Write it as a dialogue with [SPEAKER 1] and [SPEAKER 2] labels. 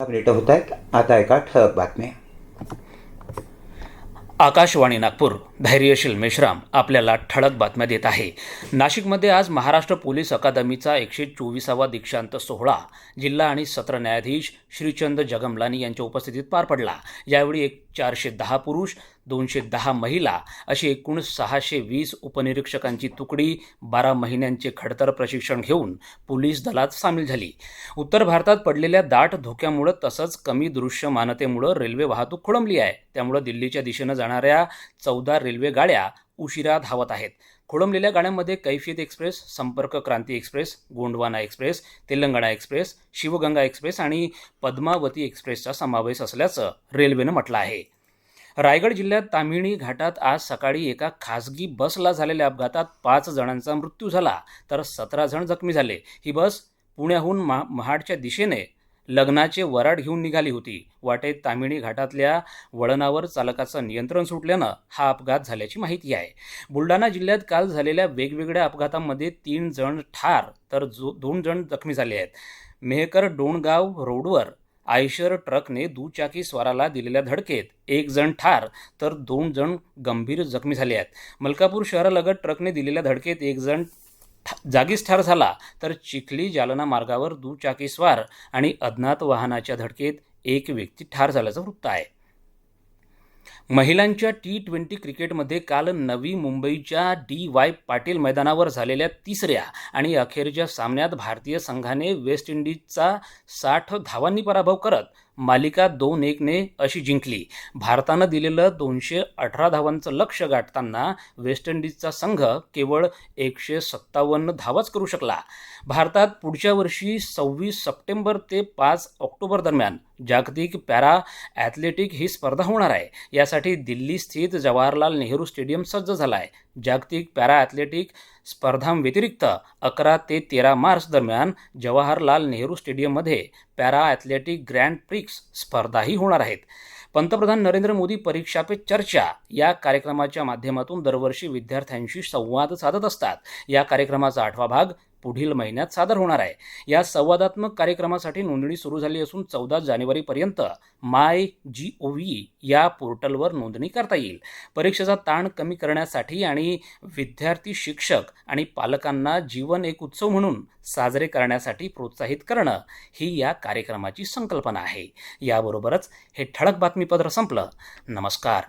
[SPEAKER 1] Update होत आहेत. आता एका ठळक बातम्या.
[SPEAKER 2] आकाशवाणी नागपूर धैर्यशील मेश्राम आपल्याला ठळक बातम्या देत आहे. नाशिकमध्ये आज महाराष्ट्र पोलीस अकादमीचा एकशे चोवीसावा दीक्षांत सोहळा. जिल्हा आणि सत्र न्यायाधीश श्रीचंद जगमलानी यांच्या उपस्थितीत पार पडला. यावेळी एक चारशे दहा पुरुष दोनशे दहा महिला अशी एकूण सहाशे वीस उपनिरीक्षकांची तुकडी बारा महिन्यांचे खडतर प्रशिक्षण घेऊन पोलीस दलात सामील झाली. उत्तर भारतात पडलेल्या दाट धोक्यामुळं तसंच कमी दृश्यमानतेमुळं रेल्वे वाहतूक खोळंबली आहे. त्यामुळं दिल्लीच्या दिशेनं जाणाऱ्या चौदा रेल्वे गाड्या उशिरा धावत आहेत. खोळंबलेल्या गाड्यांमध्ये Kaifiyat express Sampark Kranti express Gondwana express Telangana express Shivganga express आणि पद्मावती एक्सप्रेसचा समावेश असल्याचं रेल्वेनं म्हटलं आहे. रायगड जिल्ह्यात तामिणी घाटात आज सकाळी एका खासगी बसला झालेल्या अपघातात पाच जणांचा मृत्यू झाला तर सतरा जण जखमी झाले. ही बस पुण्याहून मा महाडच्या दिशेने लग्नाचे वराड घेऊन निघाली होती. वाटेत तामिणी घाटातल्या वळणावर चालकाचं नियंत्रण सुटल्यानं हा अपघात झाल्याची माहिती आहे. बुलढाणा जिल्ह्यात काल झालेल्या वेगवेगळ्या अपघातांमध्ये तीन जण ठार तर जो दोन जण जखमी झाले आहेत. मेहकर डोणगाव रोडवर आयशर ट्रकने दुचाकी स्वाराला दिलेल्या धडकेत एक जण ठार तर दोन जण गंभीर जखमी झाले आहेत. मलकापूर शहरालगत ट्रकने दिलेल्या धडकेत एक जण ठा- जागीच ठार झाला तर चिखली जालना मार्गावर दुचाकी स्वार आणि अज्ञात वाहनाच्या धडकेत एक व्यक्ती ठार झाल्याचं वृत्त आहे. महिलांच्या टी ट्वेंटी क्रिकेटमध्ये काल नवी मुंबईच्या डी वाय पाटील मैदानावर झालेल्या तिसऱ्या आणि अखेरच्या सामन्यात भारतीय संघाने वेस्ट इंडिजचा साठ धावांनी पराभव करत मालिका दोन एकने अशी जिंकली. भारतानं दिलेलं दोनशे अठरा धावांचं लक्ष गाठताना वेस्ट इंडिजचा संघ केवळ एकशे सत्तावन्न धावाच करू शकला. भारतात पुढच्या वर्षी सव्वीस सप्टेंबर ते पाच ऑक्टोबर दरम्यान जागतिक पॅरा ॲथलेटिक ही स्पर्धा होणार आहे. यासाठी दिल्ली स्थित जवाहरलाल नेहरू स्टेडियम सज्ज झाला आहे जागतिक पॅरा ॲथलेटिक स्पर्धांव्यतिरिक्त अकरा ते तेरा मार्च दरम्यान जवाहरलाल नेहरू स्टेडियममध्ये पॅरा ॲथलेटिक ग्रँड प्रिक्स स्पर्धाही होणार आहेत. पंतप्रधान नरेंद्र मोदी परीक्षा पे चर्चा या कार्यक्रमाच्या माध्यमातून दरवर्षी विद्यार्थ्यांशी संवाद साधत असतात. या कार्यक्रमाचा आठवा भाग पुढील महिन्यात सादर होणार आहे. या संवादात्मक कार्यक्रमासाठी नोंदणी सुरू झाली असून चौदा जानेवारीपर्यंत माय जी ओ व्ही या पोर्टलवर नोंदणी करता येईल. परीक्षेचा ताण कमी करण्यासाठी आणि विद्यार्थी शिक्षक आणि पालकांना जीवन एक उत्सव म्हणून साजरे करण्यासाठी प्रोत्साहित करणं ही या कार्यक्रमाची संकल्पना आहे. याबरोबरच हे ठळक बातमीपत्र संपलं. नमस्कार.